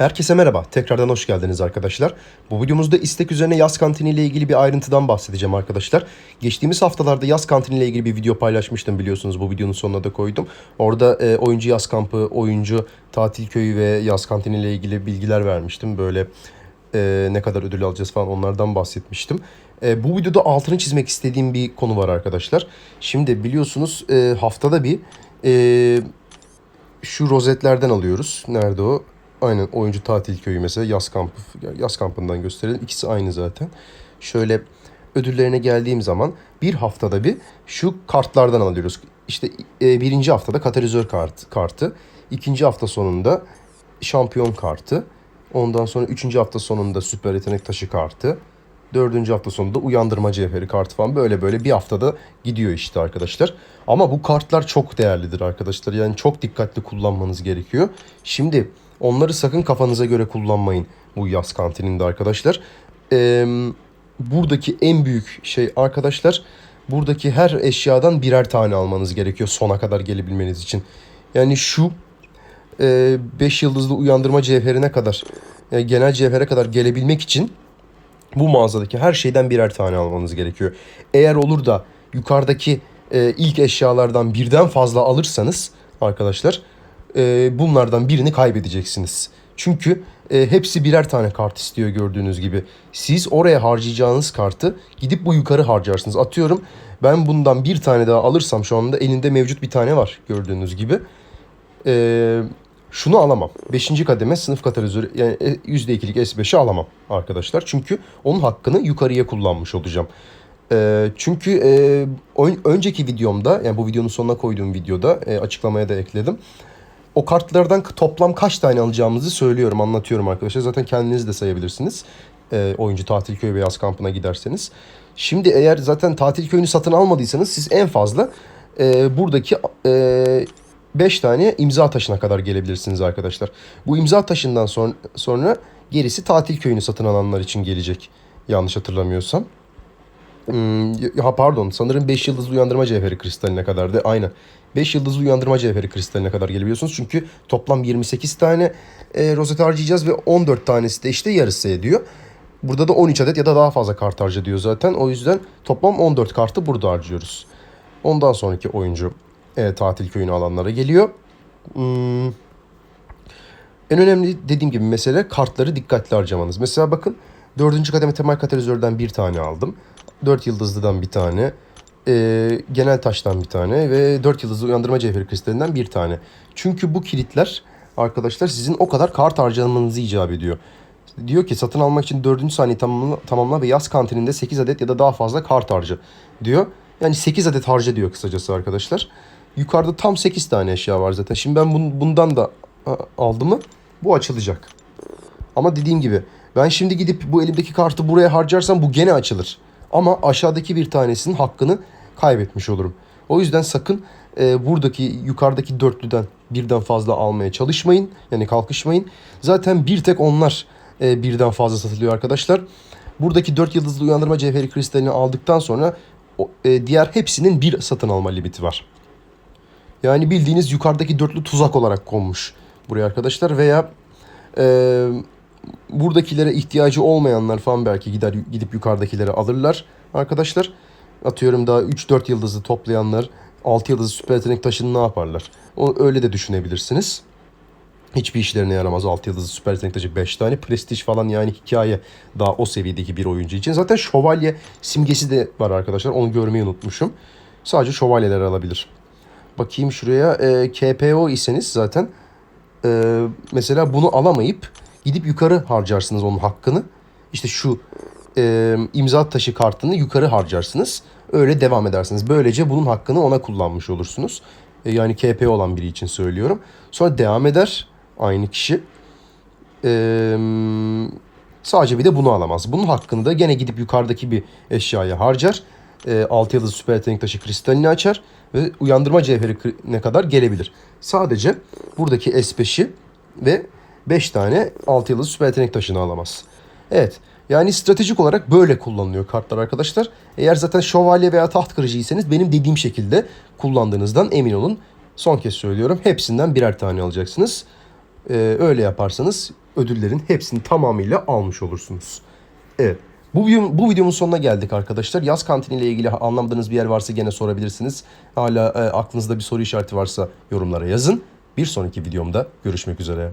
Herkese merhaba. Tekrardan hoş geldiniz arkadaşlar. Bu videomuzda istek üzerine yaz kantini ile ilgili bir ayrıntıdan bahsedeceğim arkadaşlar. Geçtiğimiz haftalarda yaz kantini ile ilgili bir video paylaşmıştım biliyorsunuz. Bu videonun sonuna da koydum. Orada e, oyuncu yaz kampı, oyuncu tatil köyü ve yaz kantini ile ilgili bilgiler vermiştim. Böyle e, ne kadar ödül alacağız falan onlardan bahsetmiştim. E, bu videoda altını çizmek istediğim bir konu var arkadaşlar. Şimdi biliyorsunuz e, haftada bir e, şu rozetlerden alıyoruz. Nerede o? Aynen oyuncu tatil köyü mesela yaz kampı yaz kampından gösterelim. İkisi aynı zaten. Şöyle ödüllerine geldiğim zaman bir haftada bir şu kartlardan alıyoruz. İşte e, birinci haftada katalizör kart, kartı, ikinci hafta sonunda şampiyon kartı, ondan sonra üçüncü hafta sonunda süper yetenek taşı kartı, dördüncü hafta sonunda uyandırma cevheri kartı falan böyle böyle bir haftada gidiyor işte arkadaşlar. Ama bu kartlar çok değerlidir arkadaşlar. Yani çok dikkatli kullanmanız gerekiyor. Şimdi onları sakın kafanıza göre kullanmayın bu yaz kantininde arkadaşlar. Ee, buradaki en büyük şey arkadaşlar buradaki her eşyadan birer tane almanız gerekiyor sona kadar gelebilmeniz için. Yani şu 5 yıldızlı uyandırma cevherine kadar yani genel cevhere kadar gelebilmek için bu mağazadaki her şeyden birer tane almanız gerekiyor. Eğer olur da yukarıdaki e, ilk eşyalardan birden fazla alırsanız arkadaşlar e, bunlardan birini kaybedeceksiniz. Çünkü e, hepsi birer tane kart istiyor gördüğünüz gibi. Siz oraya harcayacağınız kartı gidip bu yukarı harcarsınız. Atıyorum ben bundan bir tane daha alırsam şu anda elinde mevcut bir tane var gördüğünüz gibi. Eee şunu alamam. 5. kademe sınıf katalizörü yani e, %2'lik S5'i alamam arkadaşlar. Çünkü onun hakkını yukarıya kullanmış olacağım. Ee, çünkü e, ön- önceki videomda yani bu videonun sonuna koyduğum videoda e, açıklamaya da ekledim. O kartlardan toplam kaç tane alacağımızı söylüyorum, anlatıyorum arkadaşlar. Zaten kendiniz de sayabilirsiniz. E, oyuncu tatil köyü ve yaz kampına giderseniz. Şimdi eğer zaten tatil köyünü satın almadıysanız siz en fazla e, buradaki e, 5 tane imza taşına kadar gelebilirsiniz arkadaşlar. Bu imza taşından sonra, sonra gerisi tatil köyünü satın alanlar için gelecek. Yanlış hatırlamıyorsam. Hmm, ha pardon sanırım 5 yıldızlı uyandırma cevheri kristaline kadar da aynen. 5 yıldızlı uyandırma cevheri kristaline kadar gelebiliyorsunuz. Çünkü toplam 28 tane e, rozet harcayacağız ve 14 tanesi de işte yarısı ediyor. Burada da 13 adet ya da daha fazla kart harca diyor zaten. O yüzden toplam 14 kartı burada harcıyoruz. Ondan sonraki oyuncu e, tatil köyünü alanlara geliyor. Hmm. En önemli dediğim gibi mesele kartları dikkatli harcamanız. Mesela bakın 4. kademe temel katalizörden bir tane aldım. 4 yıldızlıdan bir tane. e, genel taştan bir tane ve 4 yıldızlı uyandırma cevheri kristalinden bir tane. Çünkü bu kilitler arkadaşlar sizin o kadar kart harcamanızı icap ediyor. Diyor ki satın almak için 4. saniye tamamla, tamamla ve yaz kantininde 8 adet ya da daha fazla kart harca diyor. Yani 8 adet harca diyor kısacası arkadaşlar. Yukarıda tam 8 tane eşya var zaten. Şimdi ben bun- bundan da aldım mı bu açılacak. Ama dediğim gibi ben şimdi gidip bu elimdeki kartı buraya harcarsam bu gene açılır. Ama aşağıdaki bir tanesinin hakkını kaybetmiş olurum. O yüzden sakın e, buradaki yukarıdaki dörtlüden birden fazla almaya çalışmayın. Yani kalkışmayın. Zaten bir tek onlar e, birden fazla satılıyor arkadaşlar. Buradaki 4 yıldızlı uyandırma cevheri kristalini aldıktan sonra o, e, diğer hepsinin bir satın alma limiti var. Yani bildiğiniz yukarıdaki dörtlü tuzak olarak konmuş buraya arkadaşlar veya e, buradakilere ihtiyacı olmayanlar falan belki gider gidip yukarıdakileri alırlar arkadaşlar. Atıyorum daha 3-4 yıldızlı toplayanlar 6 yıldızlı süper yetenek taşını ne yaparlar? O öyle de düşünebilirsiniz. Hiçbir işlerine yaramaz 6 yıldızlı süper yetenek taşı 5 tane. Prestij falan yani hikaye daha o seviyedeki bir oyuncu için. Zaten şövalye simgesi de var arkadaşlar. Onu görmeyi unutmuşum. Sadece şövalyeler alabilir. Bakayım şuraya. E, KPO iseniz zaten e, mesela bunu alamayıp gidip yukarı harcarsınız onun hakkını. İşte şu e, imza taşı kartını yukarı harcarsınız. Öyle devam edersiniz. Böylece bunun hakkını ona kullanmış olursunuz. E, yani KP olan biri için söylüyorum. Sonra devam eder aynı kişi. E, sadece bir de bunu alamaz. Bunun hakkını da gene gidip yukarıdaki bir eşyaya harcar. E, 6 yıldız süper yetenek taşı kristalini açar ve uyandırma cevheri ne kadar gelebilir. Sadece buradaki S5'i ve 5 tane 6 yıldız süper yetenek taşını alamaz. Evet. Yani stratejik olarak böyle kullanılıyor kartlar arkadaşlar. Eğer zaten şövalye veya taht kırıcıysanız benim dediğim şekilde kullandığınızdan emin olun. Son kez söylüyorum. Hepsinden birer tane alacaksınız. Ee, öyle yaparsanız ödüllerin hepsini tamamıyla almış olursunuz. Evet. Bu, bu videomun sonuna geldik arkadaşlar. Yaz kantiniyle ilgili anlamadığınız bir yer varsa gene sorabilirsiniz. Hala e, aklınızda bir soru işareti varsa yorumlara yazın. Bir sonraki videomda görüşmek üzere.